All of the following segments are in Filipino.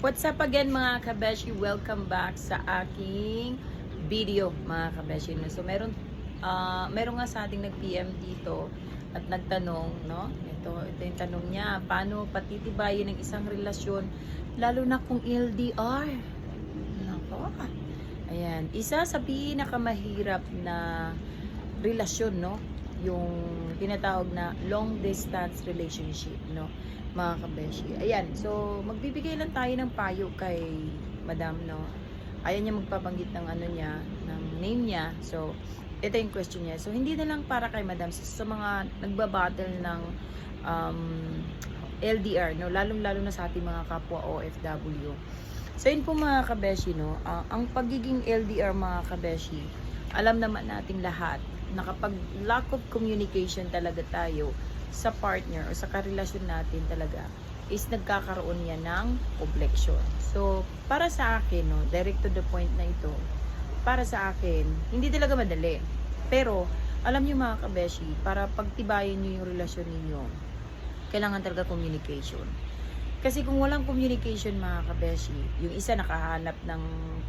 What's up again mga kabeshi? Welcome back sa aking video mga kabeshi. So meron, ah, meron nga sa ating nag-PM dito at nagtanong, no? Ito, ito yung tanong niya, paano patitibayin ng isang relasyon lalo na kung LDR? Nako. Ayan, isa sa pinakamahirap na relasyon, no? Yung tinatawag na long distance relationship, no? Mga kabeshi. Ayan, so magbibigay lang tayo ng payo kay Madam, no? Ayaw niya magpabanggit ng ano niya, ng name niya. So, ito yung question niya. So, hindi na lang para kay Madam, sa, sa mga nagbabattle ng um, LDR, no? Lalong-lalo na sa ating mga kapwa OFW. So, po mga kabeshi, no? Ah, ang pagiging LDR mga kabeshi, alam naman nating lahat na kapag lack of communication talaga tayo sa partner o sa karelasyon natin talaga is nagkakaroon yan ng obleksyon. So, para sa akin, no, direct to the point na ito, para sa akin, hindi talaga madali. Pero, alam niyo mga kabeshi, para pagtibayin niyo yung relasyon ninyo, kailangan talaga communication. Kasi kung walang communication mga kabeshi, yung isa nakahanap ng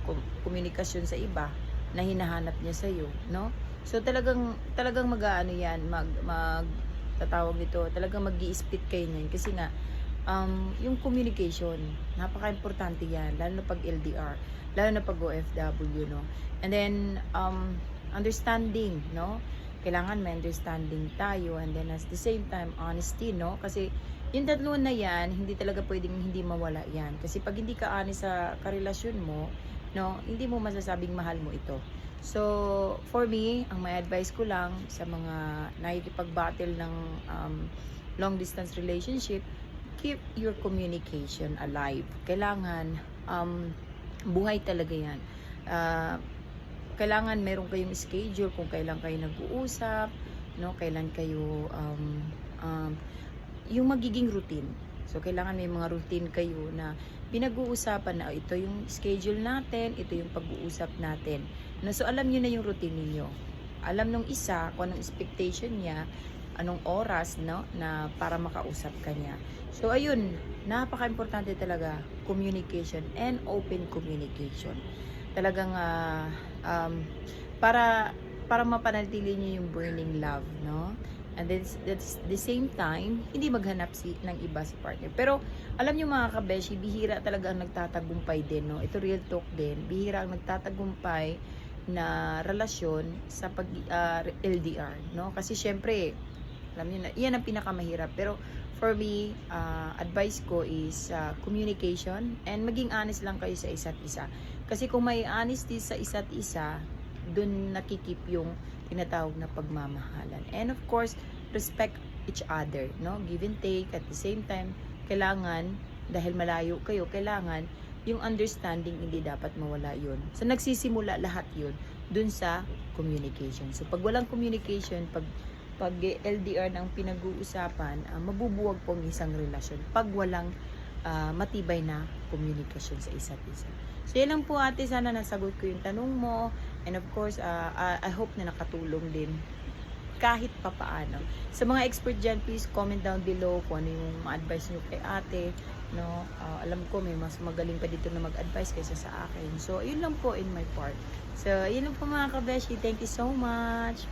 kom- komunikasyon sa iba na hinahanap niya sa iyo, no? So talagang talagang mag-aano 'yan, mag mag tatawag nito, talagang mag-i-split kayo niyan kasi nga um, yung communication, napaka-importante 'yan, lalo na pag LDR, lalo na pag OFW, no? And then um, understanding, no? Kailangan may understanding tayo and then at the same time honesty, no? Kasi yung tatlo na yan, hindi talaga pwedeng hindi mawala yan. Kasi pag hindi ka honest sa karelasyon mo, no, hindi mo masasabing mahal mo ito. So, for me, ang may advice ko lang sa mga nakikipag-battle ng um, long distance relationship, keep your communication alive. Kailangan, um, buhay talaga yan. Ah, kailangan meron kayong schedule kung kailan kayo nag-uusap, no, kailan kayo um, um, yung magiging routine. So, kailangan may mga routine kayo na pinag-uusapan na "Oh, ito yung schedule natin, ito yung pag-uusap natin. No, so, alam nyo na yung routine ninyo. Alam nung isa kung anong expectation niya, anong oras, no, na para makausap ka niya. So, ayun, napaka-importante talaga communication and open communication. Talagang, ah, um, para para mapanatili niyo yung burning love, no? And then, that's the same time, hindi maghanap si, ng iba si partner. Pero, alam niyo mga kabeshi, bihira talaga ang nagtatagumpay din, no? Ito real talk din. Bihira ang nagtatagumpay na relasyon sa pag ah, LDR, no? Kasi syempre, alam niyo na, iyan ang pinakamahirap. Pero, for me, ah, advice ko is ah, communication and maging honest lang kayo sa isa't isa. Kasi kung may honesty sa isa't isa, dun nakikip yung tinatawag na pagmamahalan. And of course, respect each other, no? Give and take at the same time, kailangan dahil malayo kayo, kailangan yung understanding hindi dapat mawala yun. So nagsisimula lahat yun dun sa communication. So pag walang communication, pag pag LDR ng pinag-uusapan, ah, mabubuwag po ang isang relasyon pag walang ah, matibay na komunikasyon sa isa't isa. So yan lang po ate, sana nasagot ko yung tanong mo. And of course, ah, I hope na nakatulong din kahit papaano. Sa mga expert dyan, please comment down below kung ano yung advice nyo kay ate. No, Ah, alam ko may mas magaling pa dito na mag-advise kaysa sa akin. So, yun lang po in my part. So, yun lang po mga kabeshi. Thank you so much.